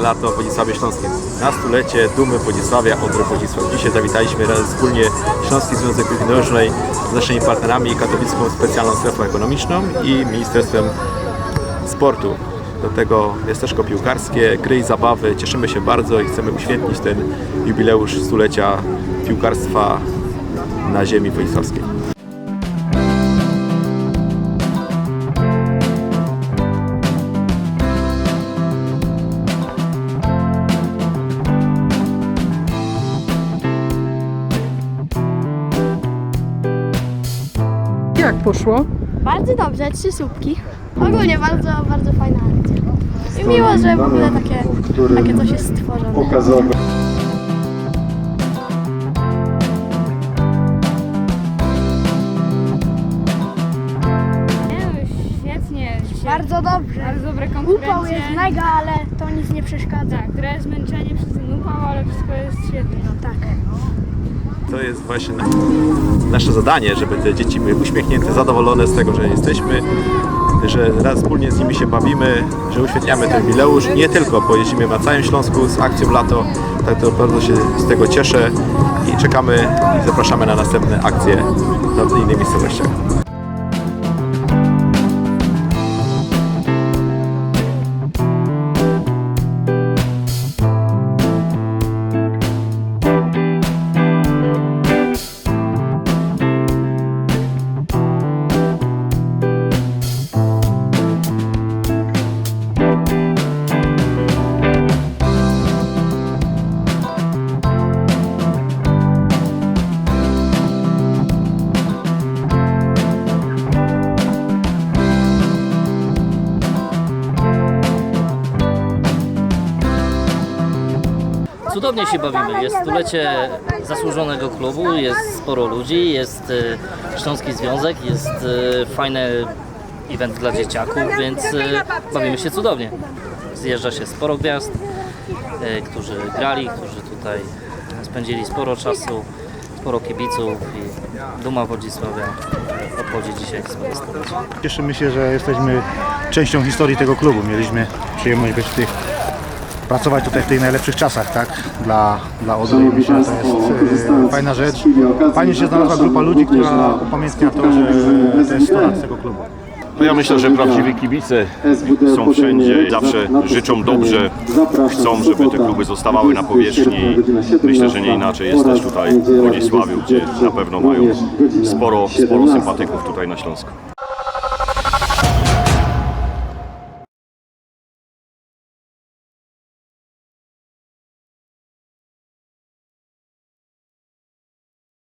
lato w Wodzisławie Śląskim. Na stulecie dumy Wodzisławia, Odry Wodzisław. Dzisiaj zawitaliśmy razem wspólnie Śląski Związek Piłki z naszymi partnerami Katowicką Specjalną Strefą Ekonomiczną i Ministerstwem Sportu. Do tego też piłkarskie, gry i zabawy. Cieszymy się bardzo i chcemy uświetnić ten jubileusz stulecia piłkarstwa na ziemi wodzisławskiej. Jak poszło? Bardzo dobrze, trzy słupki. Ogólnie bardzo, bardzo fajna akcja. I miło, że w ogóle takie, takie coś jest stworzone. dzisiaj Bardzo dobrze. bardzo dobre Upał jest mega, ale to nic nie przeszkadza. Tak, trochę zmęczenie przez ten upał, ale wszystko jest świetnie. No. Tak. To jest właśnie na- nasze zadanie, żeby te dzieci były uśmiechnięte, zadowolone z tego, że jesteśmy, że raz wspólnie z nimi się bawimy, że uświetniamy ten jubileusz. Nie tylko, bo jeździmy na całym Śląsku z akcją Lato, tak to bardzo się z tego cieszę i czekamy i zapraszamy na następne akcje na innych miejscowościach. Cudownie się bawimy. Jest stulecie zasłużonego klubu, jest sporo ludzi, jest e, Śląski Związek, jest e, fajny event dla dzieciaków, więc e, bawimy się cudownie. Zjeżdża się sporo gwiazd, którzy grali, którzy tutaj spędzili sporo czasu, sporo kibiców i Duma Wodzisławia obchodzi dzisiaj swoje stulecie. Cieszymy się, że jesteśmy częścią historii tego klubu. Mieliśmy przyjemność być w tych, pracować tutaj w tych najlepszych czasach, tak? Dla, dla Odry. Myślę, że to jest e, fajna rzecz. Fajnie się znalazła grupa ludzi, która upamiętnia to, że to jest 100 lat tego klubu. No ja myślę, że prawdziwi kibice są wszędzie i zawsze życzą dobrze, chcą, żeby te kluby zostawały na powierzchni. Myślę, że nie inaczej jest też tutaj w Wodzisławiu, gdzie na pewno mają sporo, sporo sympatyków tutaj na Śląsku.